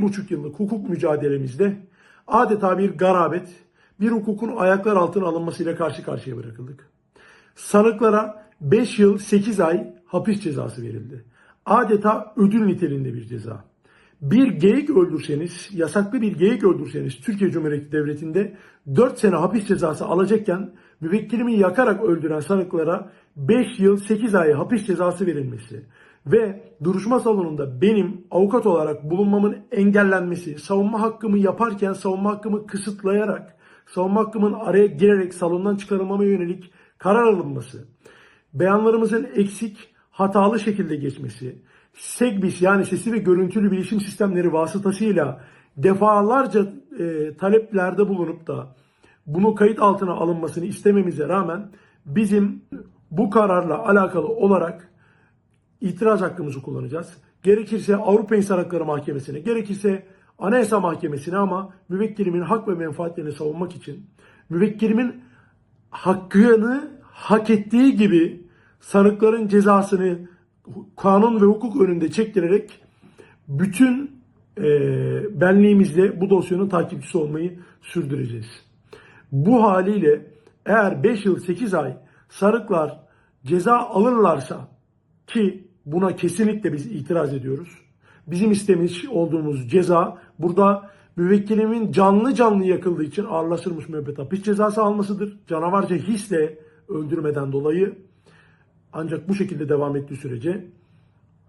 bir buçuk yıllık hukuk mücadelemizde adeta bir garabet, bir hukukun ayaklar altına alınmasıyla karşı karşıya bırakıldık. Sanıklara 5 yıl 8 ay hapis cezası verildi. Adeta ödül niteliğinde bir ceza. Bir geyik öldürseniz, yasaklı bir geyik öldürseniz Türkiye Cumhuriyeti Devleti'nde 4 sene hapis cezası alacakken müvekkilimi yakarak öldüren sanıklara 5 yıl 8 ay hapis cezası verilmesi ve duruşma salonunda benim avukat olarak bulunmamın engellenmesi, savunma hakkımı yaparken savunma hakkımı kısıtlayarak, savunma hakkımın araya girerek salondan çıkarılmama yönelik karar alınması, beyanlarımızın eksik, hatalı şekilde geçmesi, SEGBİS yani sesli ve görüntülü bilişim sistemleri vasıtasıyla defalarca e, taleplerde bulunup da bunu kayıt altına alınmasını istememize rağmen bizim bu kararla alakalı olarak itiraz hakkımızı kullanacağız. Gerekirse Avrupa İnsan Hakları Mahkemesi'ne, gerekirse Anayasa Mahkemesi'ne ama müvekkilimin hak ve menfaatlerini savunmak için müvekkilimin hakkını hak ettiği gibi sanıkların cezasını kanun ve hukuk önünde çektirerek bütün e, benliğimizle bu dosyanın takipçisi olmayı sürdüreceğiz. Bu haliyle eğer 5 yıl 8 ay sanıklar ceza alırlarsa ki buna kesinlikle biz itiraz ediyoruz. Bizim istemiş olduğumuz ceza burada müvekkilimin canlı canlı yakıldığı için ağırlaştırılmış müebbet hapis cezası almasıdır. Canavarca hisle öldürmeden dolayı ancak bu şekilde devam ettiği sürece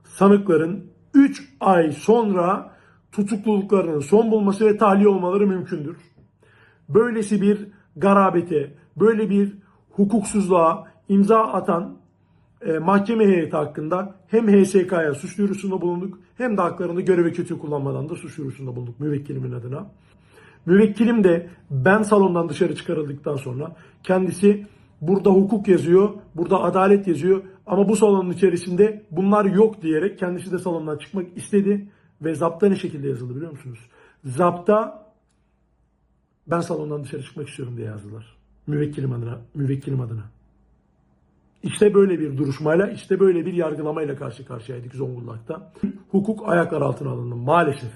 sanıkların 3 ay sonra tutukluluklarının son bulması ve tahliye olmaları mümkündür. Böylesi bir garabete, böyle bir hukuksuzluğa imza atan e, mahkeme heyeti hakkında hem HSK'ya suç duyurusunda bulunduk hem de haklarında görevi kötü kullanmadan da suç duyurusunda bulunduk müvekkilimin adına. Müvekkilim de ben salondan dışarı çıkarıldıktan sonra kendisi burada hukuk yazıyor, burada adalet yazıyor ama bu salonun içerisinde bunlar yok diyerek kendisi de salondan çıkmak istedi ve zapta ne şekilde yazıldı biliyor musunuz? Zapta ben salondan dışarı çıkmak istiyorum diye yazdılar. Müvekkilim adına, müvekkilim adına. İşte böyle bir duruşmayla, işte böyle bir yargılamayla karşı karşıyaydık Zonguldak'ta. Hukuk ayaklar altına alındı maalesef.